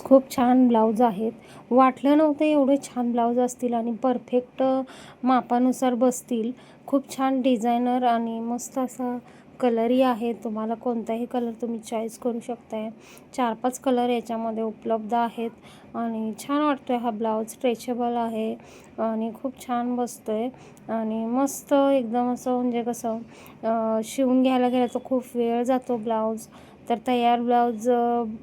खूप छान ब्लाऊज आहेत. वाटलं नव्हतं एवढे छान ब्लाऊज असतील आणि परफेक्ट मापानुसार बसतील. खूप छान डिझायनर आणि मस्त असा कलरही आहे तुम्हाला कोणताही कलर तुम्ही चॉईस करू शकताय. चार पाच कलर याच्यामध्ये उपलब्ध आहेत. आणि छान वाटतो आहे हा ब्लाऊज स्ट्रेचेबल आहे आणि खूप छान बसतो आहे आणि मस्त एकदम असं म्हणजे कसं शिवून घ्यायला गेलं तर खूप वेळ जातो ब्लाऊज तर तयार ब्लाऊज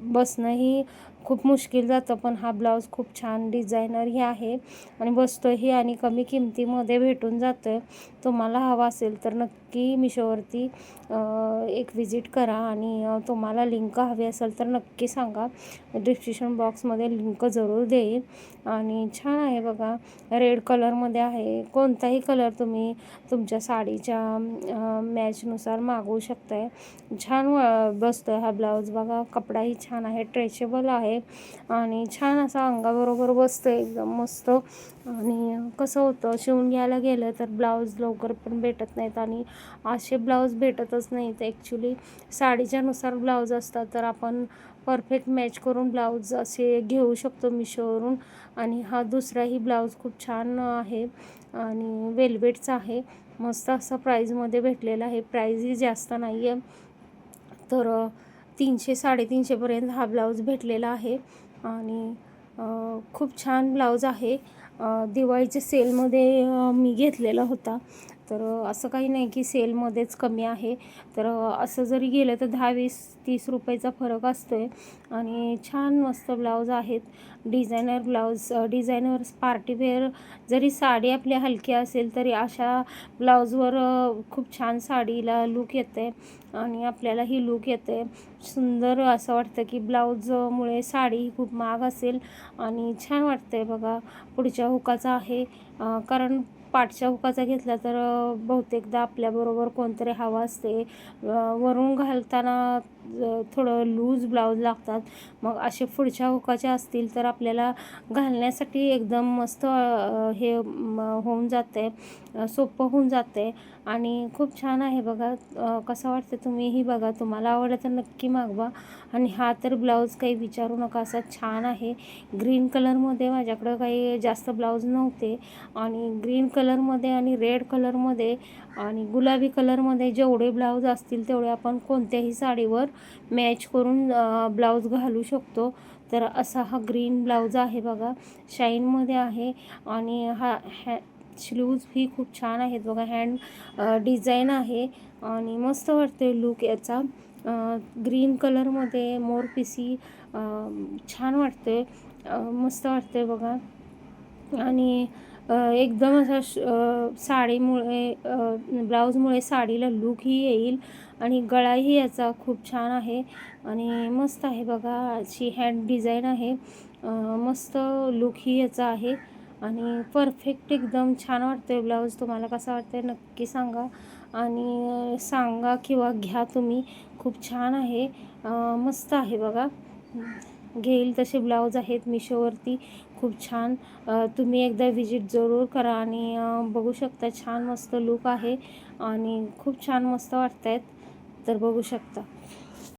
बसणंही खूप मुश्किल जातं पण हा ब्लाऊज खूप छान डिझायनरही आहे. आणि बसतोही आणि कमी किमतीमध्ये भेटून जातं तुम्हाला हवा असेल तर नक्की मिशोवरती एक विजिट करा आणि तुम्हाला लिंक हवी असेल तर नक्की सांगा. डिस्क्रिप्शन बॉक्समध्ये लिंक जरूर देईन. आणि छान आहे बघा रेड कलरमध्ये आहे. कोणताही कलर तुम्ही तुमच्या साडीच्या मॅचनुसार मागवू शकताय. छान व- हा ब्लाऊज बघा कपडाही छान आहे ट्रेचेबल आहे आणि छान असा अंगाबरोबर बसतो एकदम मस्त. आणि कसं होतं शिवून घ्यायला गेलं तर ब्लाऊज लवकर पण भेटत नाहीत आणि असे ब्लाऊज भेटतच नाहीत. ॲक्च्युली साडीच्यानुसार ब्लाऊज असतात तर आपण परफेक्ट मॅच करून ब्लाऊज असे घेऊ शकतो मिशोवरून. आणि हा दुसराही ब्लाऊज खूप छान आहे आणि वेलवेटचा आहे. मस्त असा प्राईजमध्ये भेटलेला आहे. प्राईजही जास्त नाही आहे तर तीनशे साडेतीनशेपर्यंत हा ब्लाऊज भेटलेला आहे. आणि खूप छान ब्लाऊज आहे. दिवाळीच्या सेलमध्ये मी घेतलेला होता. तर असं काही नाही की सेलमध्येच कमी आहे. तर असं जरी गेलं तर दहा वीस तीस रुपयाचा फरक असतो आहे आणि छान मस्त ब्लाऊज आहेत. डिझायनर ब्लाऊज डिझायनर पार्टीवेअर जरी साडी आपली हलकी असेल तरी अशा ब्लाऊजवर खूप छान साडीला लूक येते आणि आपल्याला ही लूक येते सुंदर असं वाटतं की ब्लाऊजमुळे साडी ही खूप महाग असेल. आणि छान वाटते बघा. पुढच्या हुकाचा आहे. कारण पाठच्या हुकाचा घेतला तर बहुतेकदा आपल्याबरोबर कोणतरी हवा असते. वरून घालताना ज थोडं लूज ब्लाऊज लागतात. मग असे पुढच्या हुकाचे असतील तर आपल्याला घालण्यासाठी एकदम मस्त हे होऊन जाते सोपं होऊन जाते आणि खूप छान आहे बघा. कसं वाटतं तुम्हीही बघा. तुम्हाला आवडलं तर नक्की मागवा. आणि हा तर ब्लाऊज काही विचारू नका. असा छान आहे. ग्रीन कलरमध्ये माझ्याकडं काही जास्त ब्लाऊज नव्हते. आणि ग्रीन कलरमध्ये आणि रेड कलरमध्ये आणि गुलाबी कलरमध्ये जेवढे ब्लाऊज असतील तेवढे आपण कोणत्याही साडीवर मॅच करून ब्लाऊज घालू शकतो. तर असा हा ग्रीन ब्लाऊज आहे बघा. शाईनमध्ये आहे आणि हा हॅ स्लीव्ज ही खूप छान आहेत बघा. हँड डिझाईन आहे आणि मस्त वाटते लूक याचा. ग्रीन कलरमध्ये मोर पिसी छान वाटते मस्त वाटते बघा. आणि एकदम असा श साडीमुळे ब्लाऊजमुळे साडीला लूकही येईल आणि गळाही याचा खूप छान आहे आणि मस्त आहे बघा अशी हँड डिझाईन आहे. मस्त लूकही याचा आहे आणि परफेक्ट एकदम छान वाटतोय ब्लाऊज. तुम्हाला कसा वाटतंय नक्की सांगा आणि सांगा किंवा घ्या तुम्ही. खूप छान आहे. मस्त आहे बघा. घेईल तसे ब्लाऊज आहेत मिशोवरती. खूप छान. तुम्ही एकदा विजिट जरूर करा आणि बघू शकता छान मस्त लूक आहे आणि खूप छान मस्त वाटत आहेत तर बघू शकता.